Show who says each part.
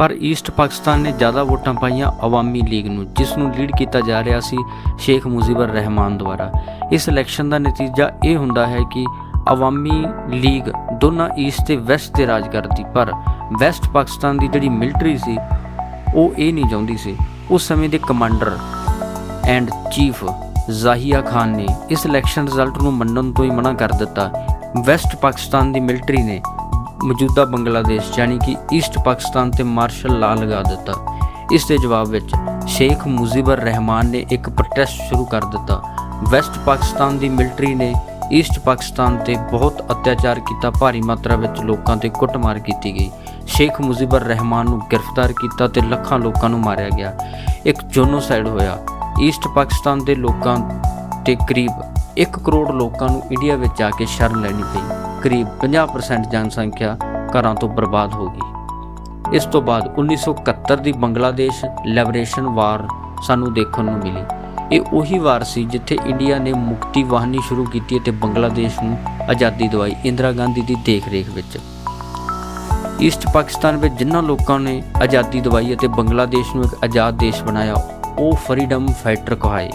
Speaker 1: ਪਰ ਈਸਟ ਪਾਕਿਸਤਾਨ ਨੇ ਜ਼ਿਆਦਾ ਵੋਟਾਂ ਪਾਈਆਂ ਅਵਾਮੀ ਲੀਗ ਨੂੰ ਜਿਸ ਨੂੰ ਲੀਡ ਕੀਤਾ ਜਾ ਰਿਹਾ ਸੀ ਸ਼ੇਖ ਮੁਜ਼ੀਬਰ ਰਹਿਮਾਨ ਦੁਆਰਾ। ਇਸ ਇਲੈਕਸ਼ਨ ਦਾ ਨਤੀਜਾ ਇਹ ਹੁੰਦਾ ਹੈ ਕਿ ਅਵਾਮੀ ਲੀਗ ਦੋਨਾਂ ਈਸਟ ਤੇ ਵੈਸਟ ਤੇ ਰਾਜ ਕਰਦੀ, ਪਰ ਵੈਸਟ ਪਾਕਿਸਤਾਨ ਦੀ ਜਿਹੜੀ ਮਿਲਟਰੀ ਸੀ, ਉਹ ਇਹ ਨਹੀਂ ਚਾਹੁੰਦੀ ਸੀ। ਉਸ ਸਮੇਂ ਦੇ ਕਮਾਂਡਰ ਐਂਡ ਚੀਫ ਜ਼ਾਹੀਆ ਖਾਨ ਨੇ ਇਸ ਇਲੈਕਸ਼ਨ ਰਿਜ਼ਲਟ ਨੂੰ ਮੰਨਣ ਤੋਂ ਹੀ ਮਨਾ ਕਰ ਦਿੱਤਾ। ਵੈਸਟ ਪਾਕਿਸਤਾਨ ਦੀ ਮਿਲਟਰੀ ਨੇ ਮੌਜੂਦਾ ਬੰਗਲਾਦੇਸ਼ ਯਾਨੀ ਕਿ ਈਸਟ ਪਾਕਿਸਤਾਨ ਤੇ ਮਾਰਸ਼ਲ ਲਾ ਲਗਾ ਦਿੱਤਾ। ਇਸ ਦੇ ਜਵਾਬ ਵਿੱਚ ਸ਼ੇਖ ਮੁਜ਼ੀਬਰ ਰਹਿਮਾਨ ਨੇ ਇੱਕ ਪ੍ਰੋਟੈਸਟ ਸ਼ੁਰੂ ਕਰ ਦਿੱਤਾ। ਵੈਸਟ ਪਾਕਿਸਤਾਨ ਦੀ ਮਿਲਟਰੀ ਨੇ ਈਸਟ ਪਾਕਿਸਤਾਨ ਤੇ ਬਹੁਤ ਅਤਿਆਚਾਰ ਕੀਤਾ, ਭਾਰੀ ਮਾਤਰਾ ਵਿੱਚ ਲੋਕਾਂ ਤੇ ਕੁੱਟਮਾਰ ਕੀਤੀ ਗਈ। ਸ਼ੇਖ ਮੁਜ਼ੀਬਰ ਰਹਿਮਾਨ ਨੂੰ ਗ੍ਰਿਫਤਾਰ ਕੀਤਾ ਤੇ ਲੱਖਾਂ ਲੋਕਾਂ ਨੂੰ ਮਾਰਿਆ ਗਿਆ। ਇੱਕ ਜੋਨੋਸਾਈਡ ਹੋਇਆ। ਈਸਟ ਪਾਕਿਸਤਾਨ ਦੇ ਲੋਕਾਂ ਤੇ ਕਰੀਬ 1 ਕਰੋੜ ਲੋਕਾਂ ਨੂੰ ਇੰਡੀਆ ਵਿੱਚ ਜਾ ਕੇ ਸ਼ਰਨ ਲੈਣੀ ਪਈ। ਕਰੀਬ 50% ਜਨਸੰਖਿਆ ਘਰਾਂ ਤੋਂ ਬਰਬਾਦ ਹੋ ਗਈ। ਇਸ ਤੋਂ ਬਾਅਦ 1971 ਦੀ ਬੰਗਲਾਦੇਸ਼ ਲਿਬਰੇਸ਼ਨ ਵਾਰ ਸਾਨੂੰ ਦੇਖਣ ਨੂੰ ਮਿਲੀ। ਇਹ ਉਹੀ ਵਾਰ ਸੀ ਜਿੱਥੇ ਇੰਡੀਆ ਨੇ ਮੁਕਤੀ ਵਾਹਨੀ ਸ਼ੁਰੂ ਕੀਤੀ ਅਤੇ ਬੰਗਲਾਦੇਸ਼ ਨੂੰ ਆਜ਼ਾਦੀ ਦਵਾਈ ਇੰਦਰਾ ਗਾਂਧੀ ਦੀ ਦੇਖਰੇਖ ਵਿੱਚ। ਈਸਟ ਪਾਕਿਸਤਾਨ ਵਿੱਚ ਜਿਨ੍ਹਾਂ ਲੋਕਾਂ ਨੇ ਆਜ਼ਾਦੀ ਦਵਾਈ ਅਤੇ ਬੰਗਲਾਦੇਸ਼ ਨੂੰ ਇੱਕ ਆਜ਼ਾਦ ਦੇਸ਼ ਬਣਾਇਆ, ਉਹ ਫਰੀडम ਫਾਈਟਰ ਕਹਾਏ।